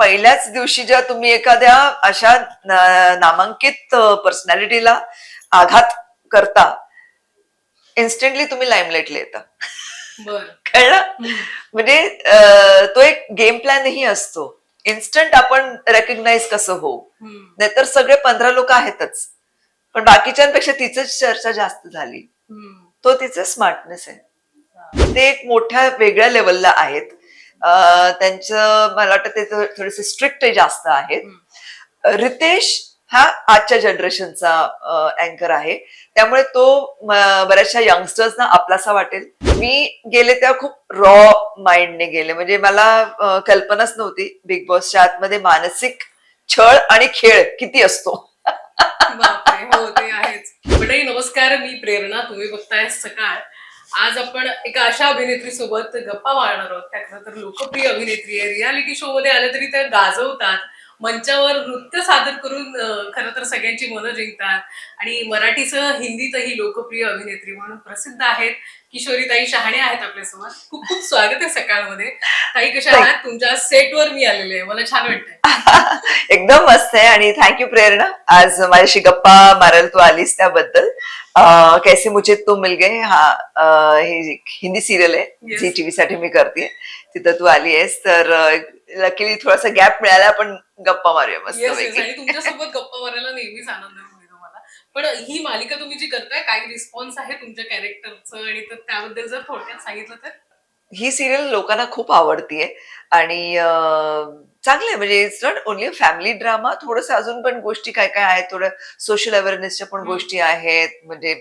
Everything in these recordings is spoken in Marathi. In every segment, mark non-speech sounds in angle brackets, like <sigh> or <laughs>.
पहिल्याच दिवशी जेव्हा तुम्ही एखाद्या अशा नामांकित पर्सनॅलिटीला आघात करता इन्स्टंटली तुम्ही लाईमलाईटला येता. <laughs> कळलं? म्हणजे तो एक गेम प्लॅनही असतो. इन्स्टंट आपण रेकग्नाइज कसं होऊ? नाहीतर सगळे पंधरा लोक आहेतच. पण बाकीच्यांपेक्षा तिचंच चर्चा जास्त झाली. तो तिचं स्मार्टनेस आहे. ते एक मोठ्या वेगळ्या लेवलला आहेत. त्यांचं मला वाटतं ते थोडेसे स्ट्रिक्ट जास्त आहेत. रितेश हा आजच्या जनरेशनचा अँकर आहे. त्यामुळे तो बऱ्याचशा यंगस्टर्सना आपलासा वाटेल. मी गेले तेव्हा खूप रॉ माइंडने गेले. म्हणजे मला कल्पनाच नव्हती बिग बॉसच्या आतमध्ये मानसिक छळ आणि खेळ किती असतो. हो ते आहेच. मंडळी नमस्कार. मी प्रेरणा. तुम्ही बघताय सकाळ. आज आपण एका अशा अभिनेत्री सोबत गप्पा मारणार आहोत. त्या खरं तर लोकप्रिय अभिनेत्री आहे. रियालिटी शो मध्ये आल्या तरी त्या गाजवतात. मंचावर नृत्य सादर करून खरं तर सगळ्यांची मनं जिंकतात. आणि मराठीसह हिंदीतही लोकप्रिय अभिनेत्री म्हणून प्रसिद्ध आहेत किशोरीताई शहाणे आहेत आपल्यासोबत खूप खूप स्वागत आहे सकाळमध्ये. ताई कशा आहात? तुमच्या सेटवर मी आलेले आहे. मला छान वाटतंय. <laughs> एकदम मस्त आहे आणि थँक्यू प्रेरणा. आज माझ्याशी गप्पा मारायला तू आलीस त्याबद्दल. कैसे मुझे तुम मिल गए? हा अं, हे हिंदी सिरियल आहे Yes. झी टीव्ही साठी मी करते तिथं तू आली आहेस तर लकीली थोडासा गॅप मिळाला आपण गप्पा मारूया मस्त आणि तुमच्यासोबत गप्पा मारायला नेहमीच आनंद मिळतो मला. पण ही मालिका तुम्ही जी करताय काय रिस्पॉन्स आहे तुमच्या कॅरेक्टरचं आणि तर त्याबद्दल जर थोडक्यात सांगितलं तर? ही सिरियल लोकांना खूप आवडतीये. आणि अं, चांगली आहे म्हणजे it's not only family drama थोडस अजून पण गोष्टी काय काय आहेत? थोडं सोशल अवेअरनेसच्या पण. गोष्टी आहेत. म्हणजे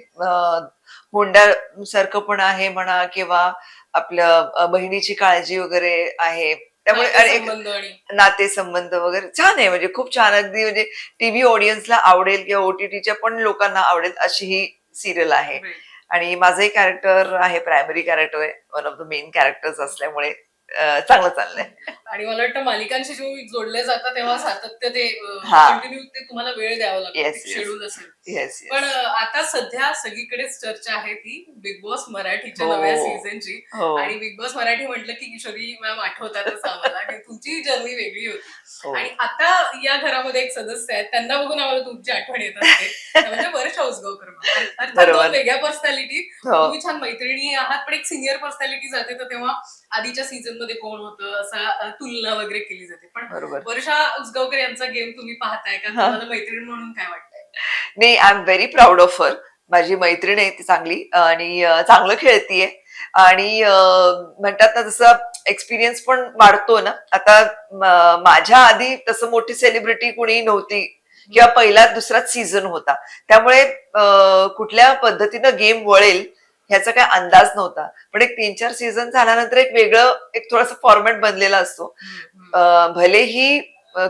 हुंडा सारखं पण आहे म्हणा किंवा आपल्या अं, बहिणीची काळजी वगैरे आहे. त्यामुळे एक संबंध वगैरे छान आहे. म्हणजे खूप छान. अगदी म्हणजे टीव्ही ऑडियन्सला आवडेल किंवा ओटीटीच्या पण लोकांना आवडेल अशी ही सिरियल आहे. आणि माझंही कॅरेक्टर आहे प्रायमरी कॅरेक्टर आहे. One of the main characters असल्यामुळे चांगलं चाललंय. आणि मला वाटतं मालिकांशी जेव्हा जोडले जातात तेव्हा सातत्य ते हा. कंटिन्यू ते तुम्हाला वेळ द्यावा लागतो Yes, yes. शेड्यूल असेल. येस पण आता सध्या सगळीकडेच चर्चा आहे ती बिग बॉस मराठीच्या हो. नव्या सीझनची हो. आणि बिग बॉस मराठी म्हटलं की किशोरी मॅम आठवतातच आम्हाला. आणि तुमची जर्नी वेगळी होती. हो. आणि आता या घरामध्ये एक सदस्य आहेत त्यांना बघून आम्हाला तुमची आठवण येत असते. <laughs> म्हणजे वर्ष उसगावकर ma'am. अर्थात बरोबर. दोन वेगळ्या पर्सनॅलिटी हो. तुम्ही छान मैत्रिणी आहात पण एक सिनियर पर्सनॅलिटी जाते. तर तेव्हा आधीच्या सीझनमध्ये कोण होतं? असा अ, तुलना वगैरे केली जाते. पण वर्षा उसगावकर यांचा गेम तुम्ही पाहताय का. तुम्हाला मैत्रीण म्हणून काय वाटतंय? नाही I am very proud of her माझी मैत्रीण आहे ती चांगली आणि चांगलं खेळतीये. आणि म्हणतात ना तसं एक्सपिरियन्स पण वाढतो ना. आता माझ्या आधी तसं मोठी सेलिब्रिटी कुणी नव्हती. किंवा पहिला दुसराच सीझन होता. त्यामुळे कुठल्या पद्धतीनं गेम वळेल ह्याचा काय अंदाज नव्हता. पण एक तीन चार सीझन झाल्यानंतर एक वेगळं एक थोडासा फॉर्मॅट बनलेला असतो. भलेही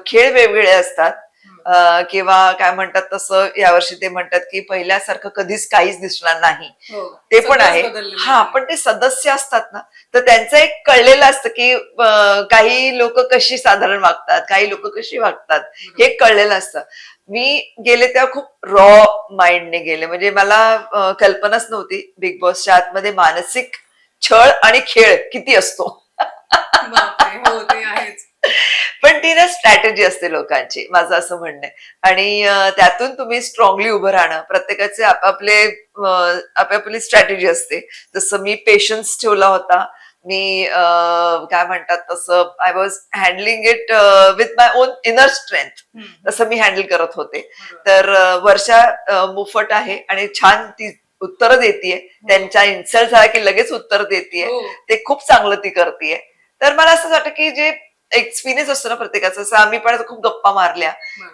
खेळ वेगवेगळे असतात किंवा काय म्हणतात तसं यावर्षी ते म्हणतात की पहिल्यासारखं कधीच काहीच दिसणार नाही. हो. ते पण आहे. हा. पण ते सदस्य असतात ना. तर त्यांचं एक कळलेलं असतं की काही लोक कशी साधारण वागतात काही लोक कशी वागतात हे कळलेलं असतं. मी गेले तेव्हा खूप रॉ माइंडने गेले. म्हणजे मला कल्पनाच नव्हती बिग बॉसच्या आतमध्ये मानसिक छळ आणि खेळ किती असतो. हो ते आहेच. पण ती ना स्ट्रॅटेजी असते लोकांची माझं असं म्हणणं आहे. आणि त्यातून तुम्ही स्ट्रॉंगली उभं राहणं प्रत्येकाचे आपापले आपापली स्ट्रॅटेजी असते. जसं मी पेशन्स ठेवला होता मी काय म्हणतात तसं I was handling it with my own inner strength. तसं मी हँडल करत होते. तर वर्षा मुफट आहे आणि छान ती उत्तर देते त्यांच्या इन्सल्ट झाला की लगेच उत्तर देते हो. ते खूप चांगलं ती करते तर मला असं वाटतं की जे एक्सपिरियन्स असतो ना प्रत्येकाचा असं आम्ही पण खूप गप्पा मारल्या.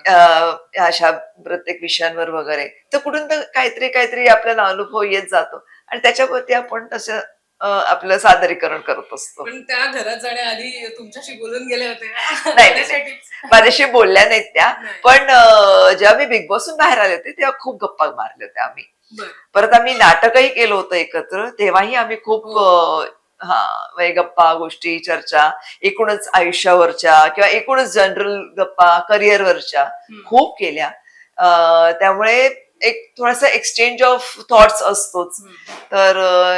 अं, अशा प्रत्येक विषयांवर वगैरे तर कुठून तर काहीतरी काहीतरी आपल्याला अनुभव येत जातो आणि त्याच्यावरती आपण तसं अं, आपलं सादरीकरण करत असतो पण त्या घरात जाण्याआधी तुमच्याशी बोलून गेले होते नाही. माझ्याशी बोलल्या नाहीत त्या नाही. पण अं, जेव्हा मी बिग बॉसून बाहेर आले होते तेव्हा खूप गप्पा मारल्या होत्या आम्ही बरं. परत आम्ही नाटकही केलं होतं एकत्र तेव्हाही आम्ही खूप हो. अं, हा म्हणजे गप्पा गोष्टी चर्चा एकूणच आयुष्यावरच्या किंवा एकूणच जनरल गप्पा करिअरवरच्या. खूप केल्या त्यामुळे एक थोडासा एक्सचेंज ऑफ थॉट्स असतोच. तर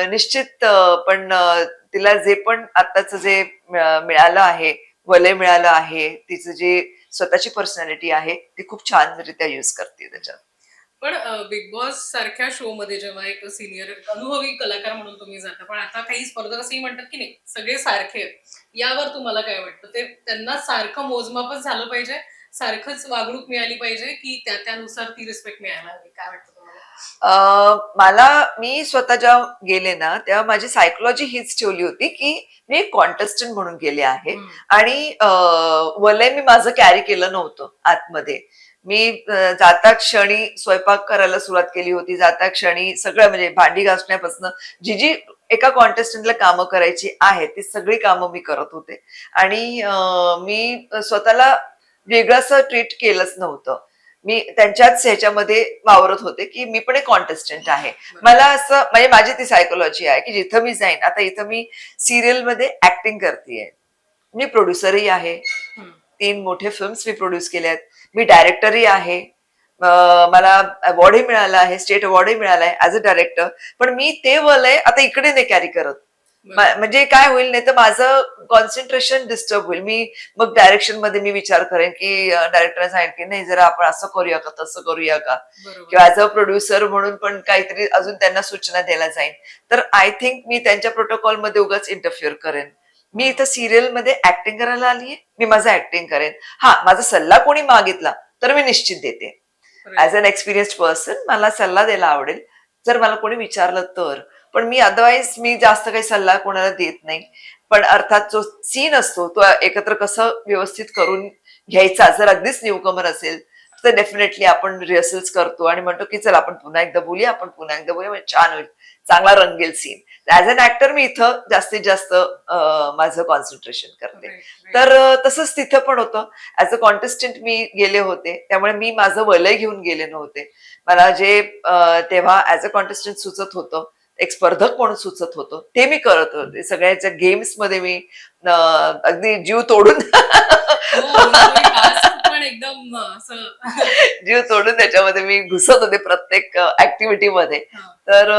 निश्चित पण तिला जे पण आताच जे मिळा- मिळालं आहे वलय मिळालं आहे तिचं जे स्वतःची पर्सनॅलिटी आहे ती खूप छान रित्या युज करते त्याच्यात पण बिग बॉस सारख्या शो मध्ये जेव्हा एक सिनियर अनुभवी कलाकार म्हणून तुम्ही जाता पण आता काही स्पर्धक असंही म्हणतात की नाही सगळे सारखे यावर तुम्हाला काय वाटतं? ते त्यांना सारखं मोजमापच झालं पाहिजे सारखंच वागणूक मिळाली पाहिजे की त्या त्यानुसार ती रिस्पेक्ट मिळायला हवी? काय वाटतं तुम्हाला? मला मी स्वतः जेव्हा गेले ना तेव्हा माझी सायकोलॉजी हीच ठेवली होती की मी एक कॉन्टेस्टंट म्हणून गेले आहे. आणि वलय मी माझं कॅरी केलं नव्हतं आतमध्ये. मी जाता क्षणी स्वयंपाक करायला सुरुवात केली होती. जाता क्षणी सगळं म्हणजे भांडी घासण्यापासून जी जी एका कॉन्टेस्टंटला कामं करायची आहेत ती सगळी कामं मी करत होते. आणि मी स्वतःला वेगळं असं ट्रीट केलंच नव्हतं. मी त्यांच्याच ह्याच्यामध्ये वावरत होते की मी पण एक कॉन्टेस्टंट आहे. मला असं म्हणजे माझी ती सायकोलॉजी आहे की जिथं मी जाईन आता इथं मी सिरियलमध्ये ऍक्टिंग करते मी प्रोड्युसरही आहे. तीन मोठे फिल्म्स मी प्रोड्यूस केले आहेत मी डायरेक्टरही आहे. मला अवॉर्डही मिळाला आहे स्टेट अवॉर्डही मिळाला आहे ऍज अ डायरेक्टर पण मी ते वलय आता इकडे नाही कॅरी करत. म्हणजे काय होईल नाही तर माझं कॉन्सन्ट्रेशन डिस्टर्ब होईल. मी मग डायरेक्शनमध्ये मी विचार करेन की डायरेक्टरने सांगितलं की नाही जरा आपण असं करूया का तसं करूया का? किंवा ऍज अ प्रोड्युसर म्हणून पण काहीतरी अजून त्यांना सूचना द्यायला जाईन. तर आय थिंक मी त्यांच्या प्रोटोकॉलमध्ये उगाच इंटरफिअर करेन. मी इथं सिरियलमध्ये ऍक्टिंग करायला आलीये मी माझं ऍक्टिंग करेन. हा माझा सल्ला कोणी मागितला तर मी निश्चित देते. ऍज अन एक्सपिरियन्स पर्सन मला सल्ला द्यायला आवडेल. जर मला कोणी विचारलं तर. पण मी अदरवाईज मी जास्त काही सल्ला कोणाला देत नाही. पण अर्थात जो सीन असतो तो एकत्र कसं व्यवस्थित करून घ्यायचा जर अगदीच न्यूकमर असेल तर डेफिनेटली आपण रिहर्सल्स करतो आणि म्हणतो की चल आपण पुन्हा एकदा बोलूया आपण पुन्हा एकदा बोलूया म्हणजे छान होईल. चांगला रंगेल सीन ऍज अन ऍक्टर मी इथं जास्तीत जास्त माझं कॉन्सन्ट्रेशन करते. तर तसंच तिथं पण होतं ऍज अ कॉन्टेस्टंट मी गेले होते त्यामुळे मी माझं वलय घेऊन गेले नव्हते मला जे तेव्हा ऍज अ कॉन्टेस्टंट सुचत होतं एक स्पर्धक म्हणून सुचत होतं ते मी करत होते सगळ्याच्या गेम्समध्ये मी अगदी जीव तोडून एकदम असं. जीव तोडून त्याच्यामध्ये मी घुसत होते प्रत्येक ऍक्टिव्हिटी मध्ये. तर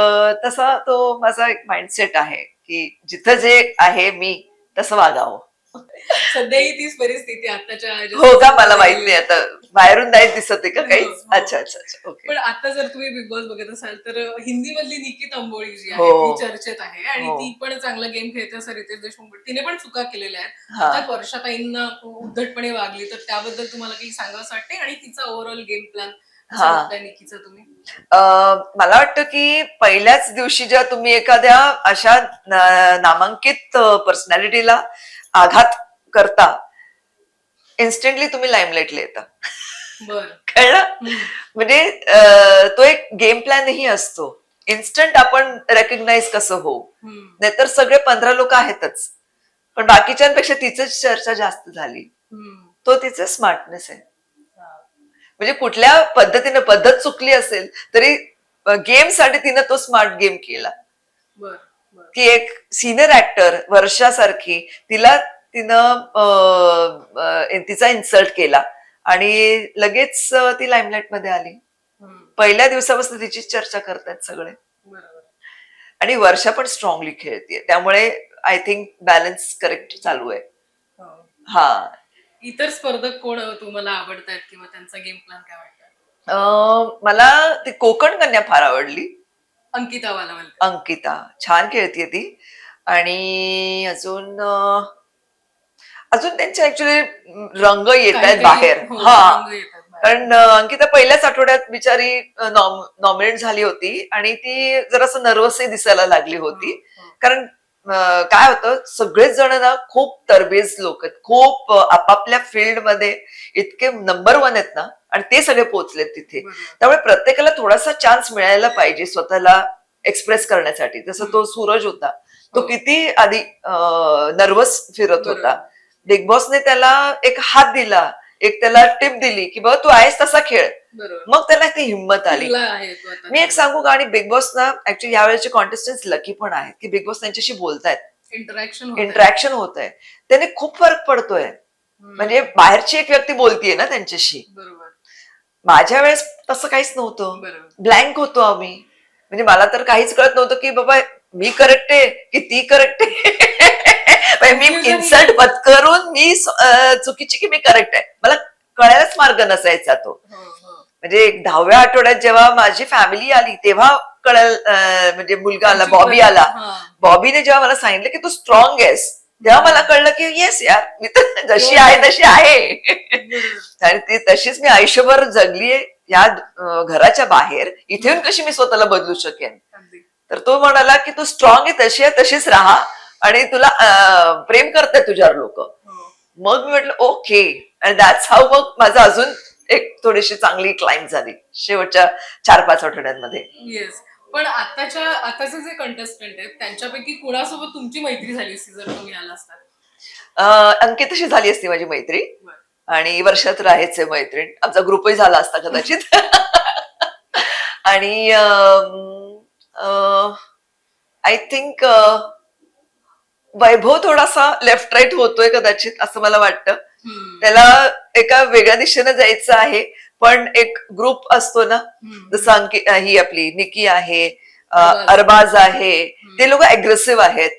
तसा तो माझा एक माइंडसेट आहे की जिथं जे आहे मी तसं वागावं. सध्याही तीच परिस्थिती आताच्या हो का मला माहीत नाही आता बाहेरून नाही दिसत आहे का हो, काहीच हो. अच्छा अच्छा अच्छा ओके पण आता जर तुम्ही बिग बॉस बघत असाल तर हिंदी मधली निकी तंबोळी जी आहे हो. ती चर्चेत आहे आणि हो. ती पण चांगला गेम खेळते असं रितेश देशमुख पण तिने पण चुका केलेल्या आहेत हा. वर्षाताईंना उद्धटपणे वागली तर त्याबद्दल तुम्हाला काही सांगावं वाटते आणि तिचा ओव्हरऑल गेम प्लॅन हा. निकीचा तुम्ही अं, मला वाटतं की पहिल्याच दिवशी जेव्हा तुम्ही एखाद्या अशा न- नामांकित पर्सनॅलिटीला आघात करता इन्स्टंटली तुम्ही लाईमलाईटला येता. कळलं? म्हणजे तो एक गेम प्लॅनही असतो. इन्स्टंट आपण रेकग्नाइज कसं होऊ? नाहीतर सगळे पंधरा लोक आहेतच. पण बाकीच्यांपेक्षा तिचंच चर्चा जास्त झाली. तो तिचं स्मार्टनेस आहे. म्हणजे कुठल्या पद्धतीने पद्धत चुकली असेल तरी गेमसाठी तिनं तो स्मार्ट गेम केला. की एक सिनियर ऍक्टर वर्षासारखी तिला तिनं तिचा इन्सल्ट केला. आणि लगेच ती लाईमलाईटमध्ये आली. पहिल्या दिवसापासून तिची चर्चा करतायत सगळे. बरोबर. आणि वर्षा पण स्ट्रॉंगली खेळते त्यामुळे आय थिंक बॅलन्स करेक्ट चालू आहे. हो. हा. इतर स्पर्धक कोण तुम्हाला आवडतात किंवा त्यांचा गेम प्लॅन काय वाटतं मला ती कोकण कन्या फार आवडली. अंकिता वालावल अंकिता छान खेळतीये ती. आणि अजून अं, अजून त्यांचे ऍक्च्युली रंग येत आहेत बाहेर. हो, हा. कारण अं, अंकिता पहिल्याच आठवड्यात बिचारी नॉमिनेट झाली होती. आणि ती जरासं नर्वसही दिसायला लागली होती. हो, कारण काय होतं सगळेच जण ना खूप तरबेज लोक आहेत. खूप आपापल्या फील्डमध्ये इतके नंबर वन आहेत ना आणि ते सगळे पोहोचलेत तिथे. त्यामुळे प्रत्येकाला थोडासा चान्स मिळायला पाहिजे स्वतःला एक्सप्रेस करण्यासाठी. जसं तो सूरज होता तो हो. किती आधी नर्वस फिरत. होता. बिग बॉसने त्याला एक हात दिला एक त्याला टिप दिली की बाबा तू आहेस तसा खेळ. मग त्याला ती हिंमत आली. आहे. मी एक सांगू का आणि बिग बॉस ना ऍक्च्युली यावेळेचे कॉन्टेस्टन्स लकी पण आहेत की बिग बॉस त्यांच्याशी बोलतायत. इंटरॅक्शन. इंटरॅक्शन होत आहे त्याने खूप फरक पडतोय. म्हणजे बाहेरची एक व्यक्ती बोलतीये ना त्यांच्याशी. बरोबर. माझ्या वेळेस तसं काहीच नव्हतं. ब्लँक होतो आम्ही. म्हणजे मला तर काहीच कळत नव्हतं की बाबा मी करेक्ट आहे की ती करेक्ट मी इन्सल्ट पत्करून मी चुकीची की मी करेक्ट आहे? मला कळायलाच मार्ग नसायचा तो. हो, हो. म्हणजे एक दहाव्या आठवड्यात जेव्हा माझी फॅमिली आली तेव्हा कळल म्हणजे मुलगा आला बॉबी आला. हा. बॉबीने जेव्हा मला सांगितलं की तू स्ट्रॉंग आहेस तेव्हा मला कळलं की येस यार मी तर जशी आहे तशी आहे. आणि ती तशीच मी आयुष्यभर जगलीये या घराच्या बाहेर. इथे कशी मी स्वतःला बदलू शकेन. तर तो म्हणाला की तू स्ट्रॉंग आहे तशी आहे तशीच राहा. आणि तुला प्रेम करते तुझ्यावर लोक. हो. मग मी म्हटलं ओके. आणि दॅट्स हाऊ मग माझं अजून एक थोडीशी चांगली क्लाइंब झाली शेवटच्या चार पाच आठवड्यांमध्ये. येस पण आताच्या आताचे जे कंटेस्टंट आहेत त्यांच्यापैकी कुणासोबत तुमची मैत्री झाली असती जर तुम्ही आला असता? अंकितशी झाली असती माझी मैत्री. आणि वर्षात आहेच आहे मैत्रीण आमचा ग्रुपही झाला असता कदाचित. <laughs> आणि आय थिंक वैभव थोडासा लेफ्ट राईट होतोय कदाचित असं मला वाटतं. त्याला एका वेगळ्या दिशेने जायचं आहे पण एक ग्रुप असतो ना. जसं अंकि ही आपली निकी आहे अरबाज. आहे ते लोक अग्रेसिव्ह आहेत.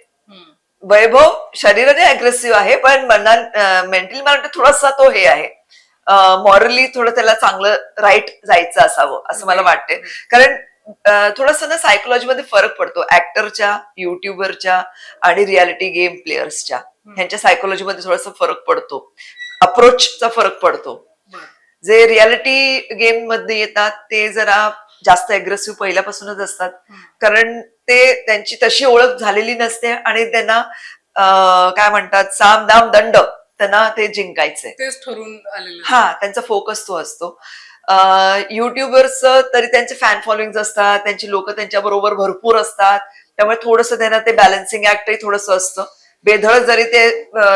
वैभव शरीराने अग्रेसिव्ह आहे पण मना मेंटली मला वाटतं थोडासा तो हे आहे मॉरली थोडं त्याला चांगलं राईट जायचं असावं असं मला वाटते कारण थोडस ना सायकोलॉजी मध्ये फरक पडतो. ऍक्टरच्या युट्यूबरच्या आणि रियालिटी गेम प्लेयर्सच्या ह्यांच्या सायकोलॉजी मध्ये थोडासा फरक पडतो. अप्रोचचा फरक पडतो. जे रियालिटी गेममध्ये येतात ते जरा जास्त अग्रेसिव्ह पहिल्यापासूनच असतात. कारण ते त्यांची तशी ओळख झालेली नसते आणि त्यांना काय म्हणतात साम दाम दंड त्यांना ते जिंकायचंय हा त्यांचा फोकस तो असतो. युट्यूबर्स तरी त्यांचे फॅन फॉलोईंग असतात त्यांची लोक त्यांच्या बरोबर भरपूर असतात. त्यामुळे थोडस त्यांना ते बॅलन्सिंग ऍक्टही थोडस असतं. बेधळ जरी ते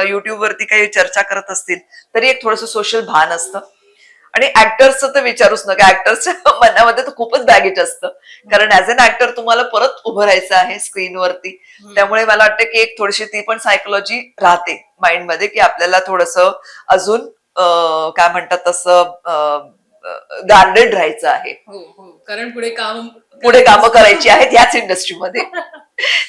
युट्यूब वरती काही चर्चा करत असतील तरी एक थोडस सोशल भान असतं. आणि ऍक्टर्सचं तर विचारूच नका. ऍक्टर्सच्या <laughs> मनामध्ये तर खूपच बॅगेज असतं. कारण ऍज अन ऍक्टर तुम्हाला परत उभं राहायचं आहे स्क्रीनवरती. त्यामुळे मला वाटतं की एक थोडीशी ती पण सायकोलॉजी राहते. माइंडमध्ये की आपल्याला थोडस अजून काय म्हणतात तसं गार्डेड राहायचं आहे. हो हो. कारण पुढे काम पुढे कामं करायची आहेत याच इंडस्ट्रीमध्ये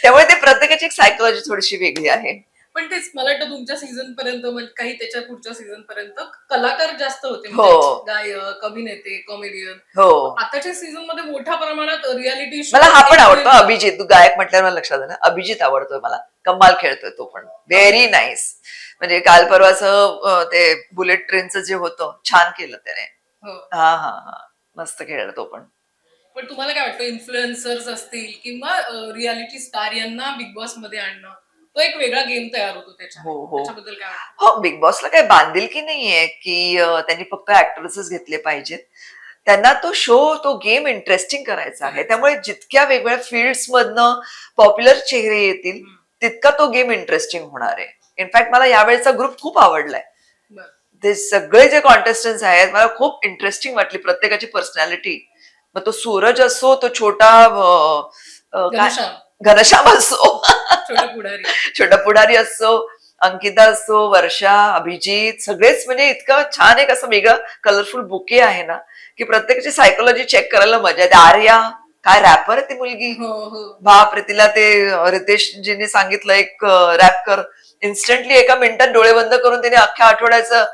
त्यामुळे ते प्रत्येकाची एक सायकोलॉजी थोडीशी वेगळी आहे. पण तेच मला वाटतं तुमच्या सीझन पर्यंत म्हणजे काही त्याच्या पुढच्या सीझन पर्यंत कलाकार जास्त होते. हो. म्हणजे गायक अभिनेते कॉमेडियन हो. आताच्या सीझनमध्ये मोठ्या प्रमाणात रियालिटी मला हा पण आवडतो अभिजित. तू गायक म्हटल्यावर मला लक्षात आलं अभिजित आवडतोय मला. कमाल खेळतोय तो पण. व्हेरी नाईस म्हणजे काल परवाचं ते बुलेट ट्रेनचं जे होतं छान केलं त्याने. हो. हा हा हा. मस्त खेळला तो पण. पण तुम्हाला काय वाटतं इन्फ्लुएन्सर्स असतील किंवा रियालिटी स्टार यांना बिग बॉसमध्ये आणणं तो एक वेगळा गेम तयार होतो त्याच्या हो, हो. त्याच्याबद्दल काय वाटतं? हो बिग बॉसला काही बांधील की नाहीये की अं, त्यांनी फक्त ऍक्टर्सच घेतले पाहिजेत. त्यांना तो शो तो गेम इंटरेस्टिंग करायचा आहे. त्यामुळे जितक्या वेगवेगळ्या फील्ड्स मधनं पॉप्युलर चेहरे येतील हम्म. तितका तो गेम इंटरेस्टिंग होणार आहे. इनफॅक्ट मला यावेळेचा ग्रुप खूप आवडलाय. बरं. ते सगळे जे कॉन्टेस्टन्स आहेत मला खूप इंटरेस्टिंग वाटली प्रत्येकाची पर्सनॅलिटी मग तो सूरज असो तो छोटा घनश्याम. असो. <laughs> छोटा पुढारी. असो अंकिता असो वर्षा अभिजित सगळेच म्हणजे इतकं छान एक असं वेगळं कलरफुल बुके आहे ना की प्रत्येकाची सायकोलॉजी चेक करायला मजा येते. आर्या काय रॅपर ती मुलगी? हो हो. बापरे तिला ते रितेशजींनी सांगितलं एक रॅप कर इन्स्टंटली एका मिनिटात डोळे बंद करून तिने अख्ख्या आठवड्याचं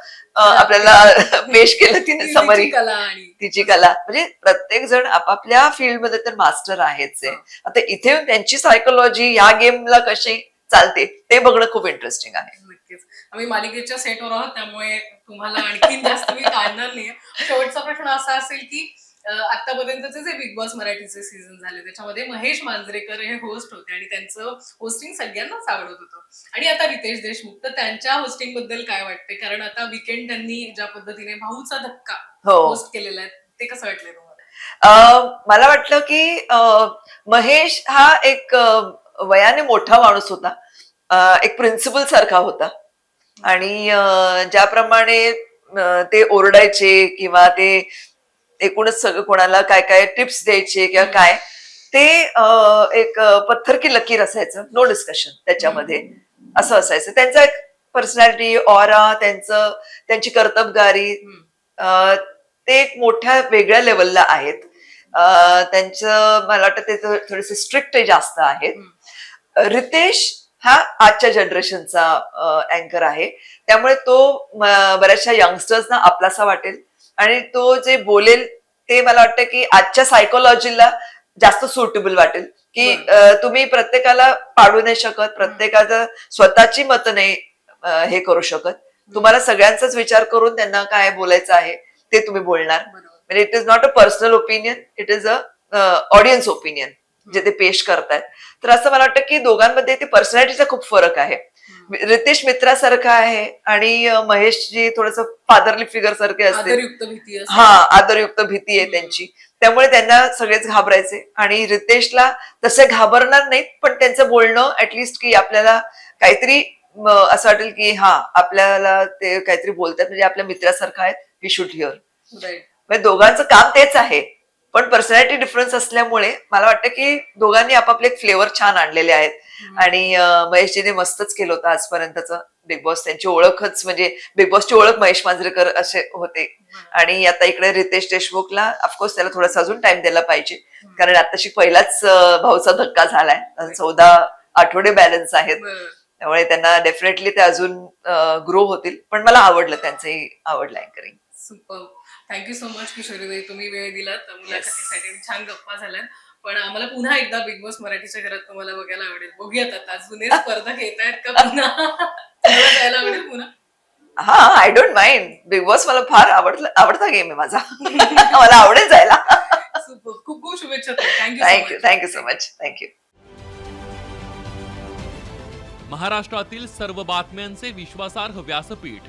आपल्याला <laughs> पेश केलं तिने समरी. कला आणि तिची कला. म्हणजे प्रत्येक जण आपापल्या फील्डमध्ये तर मास्टर आहेच आहे. आता इथे येऊन त्यांची सायकोलॉजी या गेमला कशी चालते ते बघणं खूप इंटरेस्टिंग आहे. नक्कीच. आम्ही मालिकेच्या सेटवर आहोत त्यामुळे तुम्हाला आणखीन जास्त मी <laughs> काढणार नाही शेवटचा प्रश्न असा असेल की आतापर्यंतचे जे बिग बॉस मराठीचे सीझन झाले त्याच्यामध्ये महेश मांजरेकर हे होस्ट होते आणि त्यांचं होस्टिंग सगळ्यांनाच आवडत होतं. आणि आता रितेश देशमुख तर त्यांच्या होस्टिंगबद्दल काय वाटते कारण आता विकेंड त्यांनी ज्या पद्धतीने भाऊचा धक्का होस्ट केलेला आहे ते कसं वाटलंय तुम्हाला? अं, मला वाटलं की महेश हा एक वयाने मोठा माणूस होता. एक प्रिन्सिपल सारखा होता. आणि ज्याप्रमाणे ते ओरडायचे किंवा ते एकूणच सगळं कोणाला काय काय टिप्स द्यायचे किंवा काय ते एक पत्थर की लकीर असायचं. नो डिस्कशन त्याच्यामध्ये. असं असायचं. त्यांचा एक पर्सनॅलिटी ऑरा त्यांचं त्यांची कर्तबगारी ते एक मोठ्या वेगळ्या लेवलला आहेत. त्यांचं मला वाटतं ते थोडेसे स्ट्रिक्ट जास्त आहेत. रितेश हा आजच्या जनरेशनचा अँकर आहे. त्यामुळे तो बऱ्याचशा यंगस्टर्सना आपलासा वाटेल. आणि तो जे बोलेल ते मला वाटतं की आजच्या सायकोलॉजीला जास्त सुटेबल वाटेल. की तुम्ही प्रत्येकाला पाडू नाही शकत प्रत्येकाचं स्वतःची मतं नाही हे करू शकत. तुम्हाला सगळ्यांचाच विचार करून त्यांना काय बोलायचं आहे ते तुम्ही बोलणार. म्हणजे it is not a personal opinion it is a audience opinion जे ते पेश करतायत. तर असं मला वाटतं की दोघांमध्ये ते पर्सनॅलिटीचा खूप फरक आहे. रितेश मित्रासारखा आहे आणि महेशजी थोडस फादरली फिगर सारखे असते. हा आदरयुक्त भीती आहे त्यांची. त्यामुळे त्यांना सगळेच घाबरायचे. आणि रितेशला तसे घाबरणार नाहीत पण त्यांचं बोलणं ऍटलिस्ट की आपल्याला काहीतरी असं वाटेल की हा आपल्याला ते काहीतरी बोलतात म्हणजे आपल्या मित्रासारखं आहे वी शुड हिअर. म्हणजे दोघांचं काम तेच आहे. पण पर्सनॅलिटी डिफरन्स असल्यामुळे मला वाटतं की दोघांनी आपापले फ्लेवर छान आणलेले आहेत. आणि महेशजीने मस्तच केलं होतं आजपर्यंतचं. बिग बॉस त्यांची ओळखच म्हणजे बिग बॉसची ओळख महेश मांजरेकर असे होते. आणि आता इकडे रितेश देशमुखला ऑफकोर्स त्याला थोडासा अजून टाइम द्यायला पाहिजे. कारण आताशी पहिलाच भाऊचा धक्का झालाय. चौदा आठवडे बॅलन्स आहेत. त्यामुळे त्यांना डेफिनेटली ते अजून ग्रो होतील. पण मला आवडलं त्यांचंही आवडलं anchoring super thank you so much किशोरीताई तुम्ही वेळ दिलात. मुलाखतीसाठी छान गप्पा झाल्यात पण आम्हाला पुन्हा एकदा बिग बॉस मराठीच्या घरात तुम्हाला बघायला आवडेल. बघूयात आता. जुने स्पर्धक येत आहेत का <laughs> पुन्हा? जायला आवडेल पुन्हा? हा I don't mind Bigg Boss मला फार आवडलं आवडता गेम आहे माझा. <laughs> मला आवडेल जायला. खूप खूप शुभेच्छा thank you thank you thank you so much thank you महाराष्ट्रातील सर्व बातम्यांचे विश्वासार्ह व्यासपीठ.